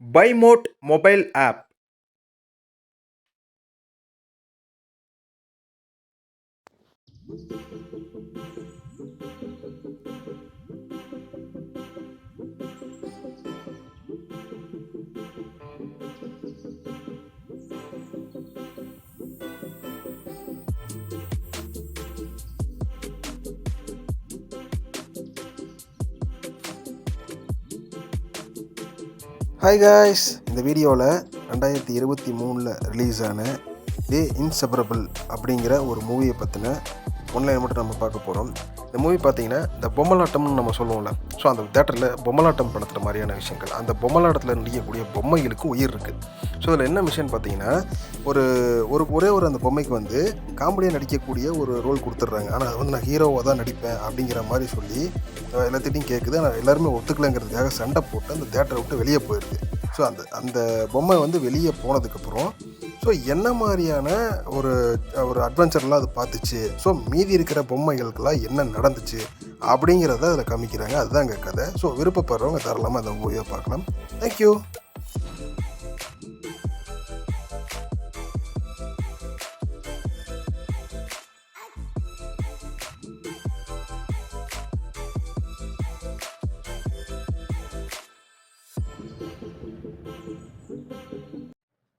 BuyMote mobile app. Hi guys இந்த வீடியோவில் ரெண்டாயிரத்தி இருபத்தி மூணில் ரிலீஸ் ஆன தி இன்செபரபிள் அப்படிங்கிற ஒரு மூவியை பற்றின ஒன்லைன் மட்டும் நம்ம பார்க்க போகிறோம் இந்த மூவி பார்த்தீங்கன்னா இந்த பொம்மலாட்டம்னு நம்ம சொல்லுவோம்ல ஸோ அந்த தேட்டரில் பொம்மலாட்டம் படுத்துகிற மாதிரியான விஷயங்கள் அந்த பொம்மலாட்டத்தில் நடிக்கக்கூடிய பொம்மைகளுக்கு உயிர் இருக்குது ஸோ அதில் என்ன விஷயம்னு பார்த்தீங்கன்னா ஒரு ஒரு ஒரே ஒரு அந்த பொம்மைக்கு வந்து காமெடியாக நடிக்கக்கூடிய ஒரு ரோல் கொடுத்துட்றாங்க. ஆனால் அது வந்து நான் ஹீரோவாக தான் நடிப்பேன் அப்படிங்கிற மாதிரி சொல்லி எல்லாத்திட்டையும் கேட்குது ஆனால் எல்லாருமே ஒத்துக்கலைங்கிறதுக்காக சண்டை போட்டு அந்த தேட்டரை விட்டு வெளியே போயிடுது ஸோ அந்த அந்த பொம்மை வந்து வெளியே போனதுக்கப்புறம் ஸோ என்ன மாதிரியான ஒரு ஒரு அட்வென்ச்சர்லாம் அது பார்த்துச்சு? ஸோ மீதி இருக்கிற பொம்மைகளுக்கெல்லாம் என்ன நடந்துச்சு? அப்படிங்கிறத அதில் காமிக்கிறாங்க. அதுதான் அங்கே கதை. ஸோ விருப்பப்படுறவங்க தாராளமாக அந்த மூவியை பார்க்கலாம். தேங்க்யூ